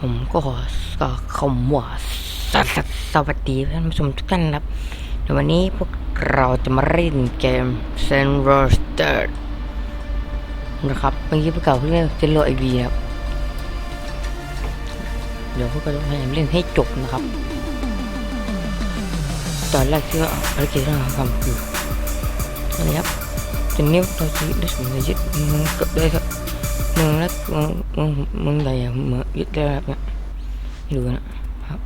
ผมก็ขอก็คำว่าสสสวัสดีท่านผู้ชมทุกท่านครับในวันนี้พวกเราจะมาเล่นเกม s e n r o s t e r นะครับเมื่อกี้พวกเราเพิ่งเล่นเจนโลไอวีครับเดี๋ยวพวกเราจะพยายามเล่นให้จบนะครับ ตอนแรกที่ว่าภารกิจที่เราทำคืออะไรครับจนนี้เราจะได้สมยึดเกิดได้ครับ มึงแล้วมึงมึงมึงใหญ่อะมึงยึดได้แบบเนี้ยดูนะครับ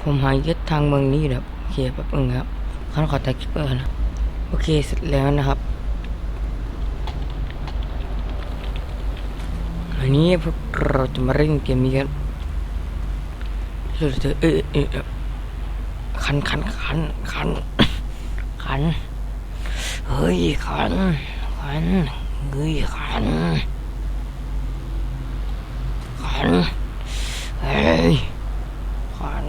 ผมหายึดทางเมืองนี้อยู่แบบโอเคแบบนึงครับเขาขอตัดคลิปเปอร์นะโอเคเสร็จแล้วนะครับอันนี้พวกเราจะมาเล่นเกมนี้กันเดี๋ยวเออเออเออคันคันคันคันคันเฮ้ยคัน คันเงยคันคันเฮ้ยคัน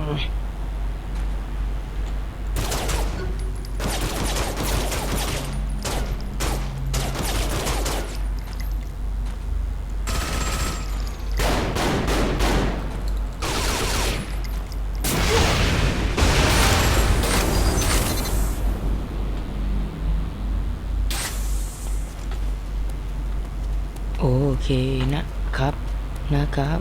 โอเคนะครับนะครับ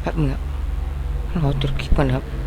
แป๊บนึงครับขอจดคลิปก่อนครับ